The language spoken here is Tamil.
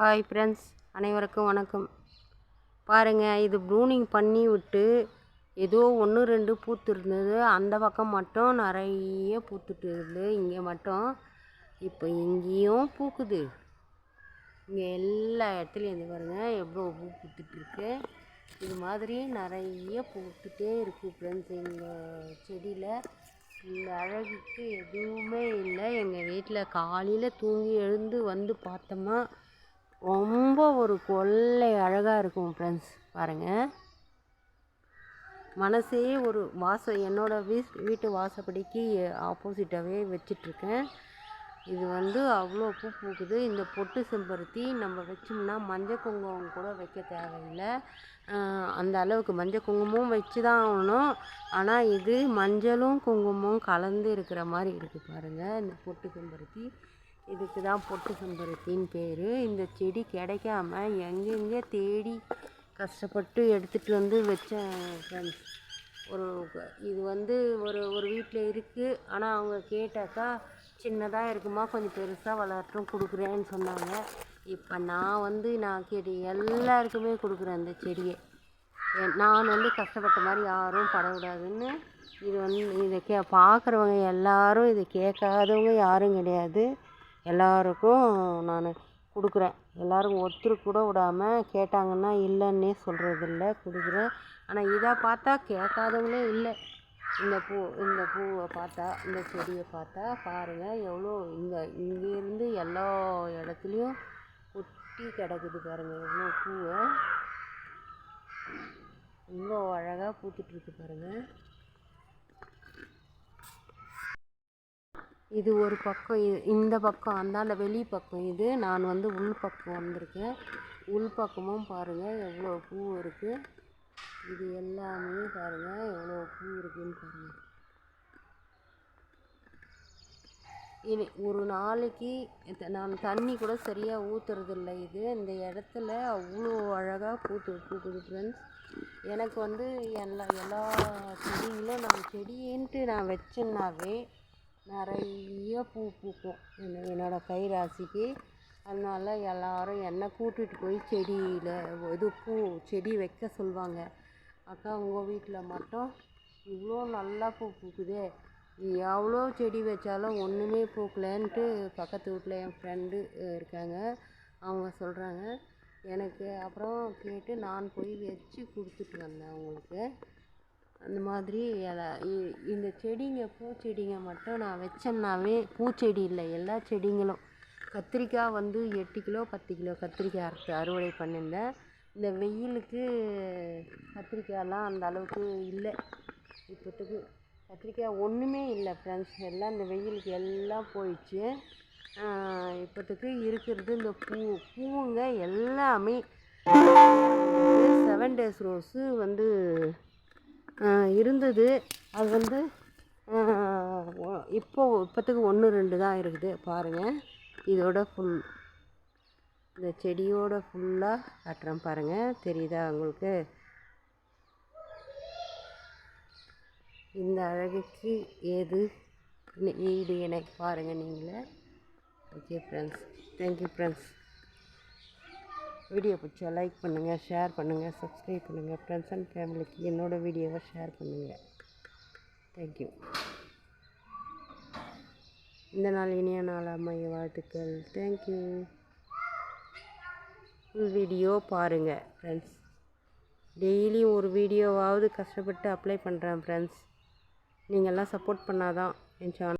ஹாய் ஃப்ரெண்ட்ஸ் அனைவருக்கும் வணக்கம். பாருங்கள் இது ப்ரூனிங் பண்ணி விட்டு ஏதோ ஒன்று ரெண்டு பூத்துருந்தது. அந்த பக்கம் மட்டும் நிறைய பூத்துட்டு இருந்தது இங்கே மட்டும் இப்போ இங்கேயும் பூக்குது. இங்கே எல்லா இடத்துலையும் இருந்து பாருங்கள் எவ்வளோ பூ பூத்துட்ருக்கு இது மாதிரி நிறைய பூத்துட்டே இருக்குது ஃப்ரெண்ட்ஸ். எங்கள் செடியில் இந்த அழகுக்கு எதுவுமே இல்லை. எங்கள் வீட்டில் காலையில் தூங்கி எழுந்து வந்து பார்த்தோமா ரொம்ப ஒரு கொள்ளை அழகாக இருக்கும் ஃப்ரெண்ட்ஸ் பாருங்கள் மனசே ஒரு வாசம் என்னோடய வீ வீட்டு வாசப்படிக்கு ஆப்போசிட்டாகவே வச்சிட்ருக்கேன். இது வந்து அவ்வளோ பூ பூக்குது. இந்த பொட்டு செம்பருத்தி நம்ம வச்சோம்னா மஞ்சள் குங்குமம் கூட வைக்க தேவையில்லை. அந்த அளவுக்கு மஞ்சள் குங்குமம் வச்சு தான் ஆகணும். ஆனால் இது மஞ்சளும் குங்குமம் கலந்து இருக்கிற மாதிரி இருக்குது பாருங்கள் இந்த பொட்டு செம்பருத்தி. இதுக்கு தான் பொட்டு செம்பருத்தின்னு பேர். இந்த செடி கிடைக்காம எங்கெங்கே தேடி கஷ்டப்பட்டு எடுத்துகிட்டு வந்து வச்சேன் ஃப்ரெண்ட்ஸ் ஒரு இது வந்து ஒரு ஒரு வீட்டில் இருக்குது ஆனால் அவங்க கேட்டாக்கா சின்னதாக இருக்குமா கொஞ்சம் பெருசாக வளரட்டும் கொடுக்குறேன்னு சொன்னாங்க. இப்போ நான் வந்து நான் கேட்டு எல்லாருக்குமே கொடுக்குறேன் அந்த செடியை. நான் வந்து கஷ்டப்பட்ட மாதிரி யாரும் படக்கூடாதுன்னு இது வந்து இதை கே பார்க்குறவங்க எல்லாரும் இதை கேட்காதவங்க யாரும் கிடையாது. எல்லாருக்கும் நான் கொடுக்குறேன். எல்லோரும் ஒருத்தர் கூட விடாமல் கேட்டாங்கன்னா இல்லைன்னே சொல்கிறதில்ல கொடுக்குறேன். ஆனால் இதை பார்த்தா கேட்காதவங்களே இல்லை. இந்த பூ இந்த பூவை பார்த்தா இந்த செடியை பார்த்தா பாருங்கள் எவ்வளோ இங்கே இங்கேருந்து எல்லா இடத்துலையும் கொட்டி கிடக்குது பாருங்கள் எவ்வளோ பூவை. இவ்வளோ அழகாக பூத்துட்ருக்கு பாருங்கள் இது ஒரு பக்கம் இந்த பக்கம் அந்தாண்ட வெளி பக்கம் இது. நான் வந்து உள் பக்கம் வந்திருக்கேன். உள் பக்கமும் பாருங்கள் எவ்வளோ பூ இருக்குது இது எல்லாமே பாருங்கள் எவ்வளோ பூ இருக்குதுன்னு பாருங்கள் இனி ஒரு நாளைக்கு நான் தண்ணி கூட சரியாக ஊற்றுறதில்ல இது. இந்த இடத்துல அவ்வளோ அழகாக பூத்து பூக்குது ஃப்ரெண்ட்ஸ் எனக்கு வந்து எல்லா எல்லா செடிகளும் நான் செடின்ட்டு நான் வச்சேன்னாவே நிறைய பூ பூக்கும். என்ன என்னோடய கை ராசிக்கு அதனால எல்லோரும் என்னை கூட்டிகிட்டு போய் செடியில் இது பூ செடி வைக்க சொல்லுவாங்க அக்கா உங்கள் வீட்டில் மட்டும் இவ்வளோ நல்லா பூ பூக்குதே. எவ்வளோ செடி வச்சாலும் ஒன்றுமே பூக்கலன்ட்டு பக்கத்து வீட்டில் என் ஃப்ரெண்டு இருக்காங்க. அவங்க சொல்கிறாங்க எனக்கு அப்புறம் கேட்டு நான் போய் வச்சு கொடுத்துட்டு வந்தேன் அவங்களுக்கு. அந்த மாதிரி இந்த செடிங்க பூச்செடிங்க மட்டும் நான் வச்சேன்னாவே பூச்செடி இல்லை. எல்லா செடிங்களும். கத்திரிக்காய் வந்து எட்டு கிலோ பத்து கிலோ கத்திரிக்காய் அறுத்து அறுவடை பண்ணியிருந்தேன். இந்த வெயிலுக்கு கத்திரிக்காயெலாம் அந்த அளவுக்கு இல்லை. இப்போத்துக்கு கத்திரிக்காய் ஒன்றுமே இல்லை ஃப்ரெண்ட்ஸ் எல்லாம் இந்த வெயிலுக்கு எல்லாம் போயிடுச்சு. இப்போத்துக்கு இருக்கிறது இந்த பூ பூவுங்க எல்லாமே. செவன் டேஸ் ரோஸு வந்து இருந்தது. அது வந்து இப்போது இப்போத்துக்கு ஒன்று ரெண்டு தான் இருக்குது. பாருங்கள் இதோட ஃபுல் இந்த செடியோட ஃபுல்லாக காட்டுறேன் பாருங்கள் தெரியுதா உங்களுக்கு? இந்த அழகுக்கு ஏது ஈடு எனக்கு பாருங்கள் நீங்களே. Okay friends thank you friends video பிடிச்சா லைக் பண்ணுங்கள் ஷேர் பண்ணுங்கள் சப்ஸ்கிரைப் பண்ணுங்கள் ஃப்ரெண்ட்ஸ் அண்ட் ஃபேமிலிக்கு என்னோடய வீடியோவை ஷேர் பண்ணுங்கள் தேங்க்யூ இந்த நாள் இனிய நாள் அமைய வாழ்த்துக்கள். தேங்க்யூ ஃபுல் வீடியோ பாருங்கள் ஃப்ரெண்ட்ஸ் டெய்லியும் ஒரு வீடியோவாவது கஷ்டப்பட்டு அப்ளை பண்ணுறேன் ஃப்ரெண்ட்ஸ் நீங்கள்லாம் சப்போர்ட் பண்ணாதான் என் சேனல்